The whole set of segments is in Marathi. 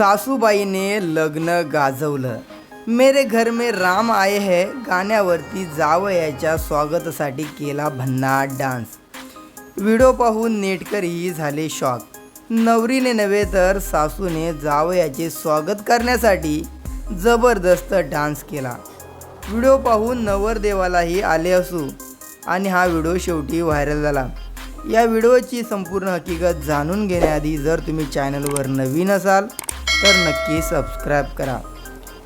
सासूबाईने लग्न गाजवलं. मेरे घर में राम आए है गाण्यावरती जावयाच्या स्वागतासाठी केला भन्नाट डान्स. व्हिडिओ पाहून नेटकरही झाले शॉक. नवरीने नव्हे तर सासूने जावयाचे स्वागत करण्यासाठी जबरदस्त डान्स केला. व्हिडिओ पाहून नवरदेवालाही आले असू आणि हा व्हिडिओ शेवटी व्हायरल झाला. या व्हिडिओची संपूर्ण हकीकत जाणून घेण्याआधी जर तुम्ही चॅनलवर नवीन असाल तर नक्की सबस्क्राईब करा.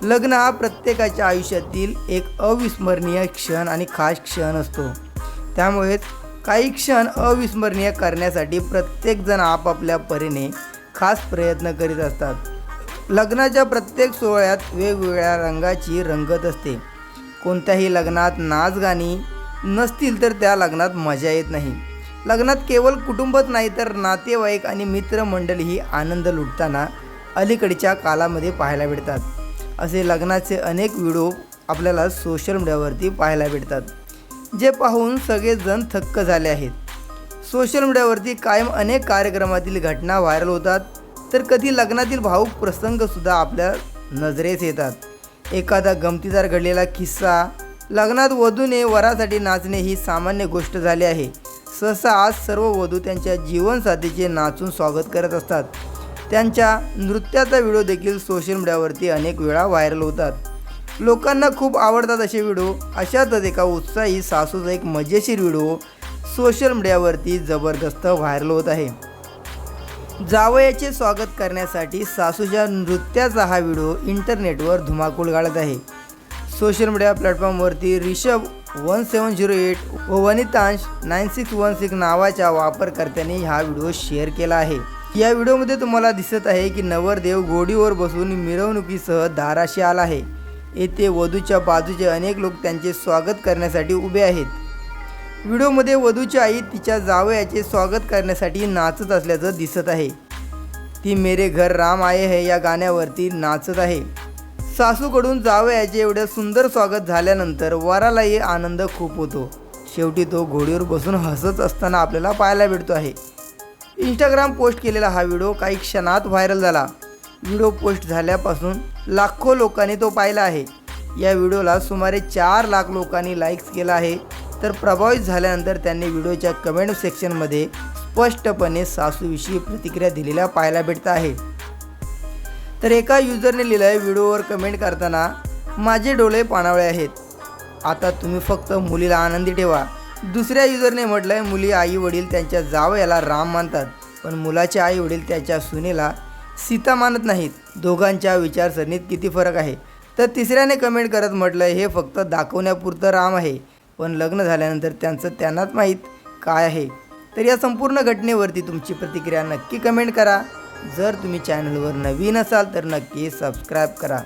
लग्न हा प्रत्येकाच्या आयुष्यातील एक अविस्मरणीय क्षण आणि खास क्षण असतो. त्यामुळेच काही क्षण अविस्मरणीय करण्यासाठी प्रत्येकजण आपापल्या परीने खास प्रयत्न करीत असतात. लग्नाच्या प्रत्येक सोहळ्यात वेगवेगळ्या रंगाची रंगत असते. कोणत्याही लग्नात नाचगाणी नसतील तर त्या लग्नात मजा येत नाही. लग्नात केवळ कुटुंबच नाही तर नातेवाईक आणि मित्रमंडळीही आनंद लुटताना अलीकडच्या काळामध्ये पाहायला भेटतात. असे लग्नाचे अनेक व्हिडिओ आपल्याला सोशल मीडियावरती पाहायला भेटतात. जे पाहून सगळेजण थक्क झाले आहेत. सोशल मीडियावरती कायम अनेक कार्यक्रमातील घटना व्हायरल होतात तर कधी लग्नातील भाऊक प्रसंगसुद्धा आपल्या नजरेस येतात. एखादा गमतीदार घडलेला किस्सा लग्नात वधूने वरासाठी नाचणे ही सामान्य गोष्ट झाली आहे. सहसा आज सर्व वधू त्यांच्या जीवनसाथीचे नाचून स्वागत करत असतात. त्यांच्या नृत्याचा व्हिडिओ देखील सोशल मीडियावरती अनेक वेळा व्हायरल होतात. लोकांना खूप आवडतात असे व्हिडिओ. अशातच एका उत्साही सासूचा एक मजेशीर व्हिडिओ सोशल मीडियावरती जबरदस्त व्हायरल होत आहे. जावयाचे स्वागत करण्यासाठी सासूच्या नृत्याचा हा व्हिडिओ इंटरनेटवर धुमाकूळ घालत आहे. सोशल मीडिया प्लॅटफॉर्मवरती Rishabh one seven zero eight व Vanitansh nine six one six नावाच्या वापरकर्त्यांनी हा व्हिडिओ शेअर केला आहे. या व्हिडिओमध्ये तुम्हाला दिसत आहे की नवरदेव गोडीवर बसून मिरवणुकीसह धाराशी आला आहे. येथे वधूच्या बाजूचे अनेक लोक त्यांचे स्वागत करण्यासाठी उभे आहेत. व्हिडिओमध्ये वधूची आई तिच्या जावयाचे स्वागत करण्यासाठी नाचत असल्याचं दिसत आहे. ती मेरे घर राम आये है या गाण्यावरती नाचत आहे. सासूकडून जावयाचे एवढं सुंदर स्वागत झाल्यानंतर वरालाही आनंद खूप होतो. शेवटी तो घोडीवर बसून हसत असताना आपल्याला पाहायला भेटतो आहे. इंस्टाग्राम पोस्ट केलेला हा व्हिडिओ काही क्षणात व्हायरल झाला. व्हिडिओ पोस्ट झाल्यापासून लाखो लोकांनी तो पाहिला आहे. या व्हिडिओला सुमारे चार लाख लोकांनी लाईक्स केला आहे. तर प्रभावित झाल्यानंतर त्यांनी व्हिडिओच्या कमेंट सेक्शनमध्ये स्पष्टपणे सासूविषयी प्रतिक्रिया दिलेल्या पाहायला भेटत आहे. तर एका युजरने लिहिलं आहे व्हिडिओवर कमेंट करताना माझे डोळे पाणावळे आहेत. आता तुम्ही फक्त मुलीला आनंदी ठेवा. दुसऱ्या युजरने म्हटलं आहे मुली आई वडील त्यांच्या जावयाला राम मानतात पण मुलाचे आई वडील त्याच्या सुनेला सीता मानत नाहीत. दोघांच्या विचारसरणीत किती फरक आहे? तर तिसऱ्याने कमेंट करत म्हटलं हे फक्त दाखवण्यापुरतं राम आहे पण लग्न झाल्यानंतर त्यांचं त्यांनाच माहीत काय आहे. तर या संपूर्ण घटनेवरती तुमची प्रतिक्रिया नक्की कमेंट करा. जर तुम्ही चॅनलवर नवीन असाल तर नक्की सबस्क्राईब करा.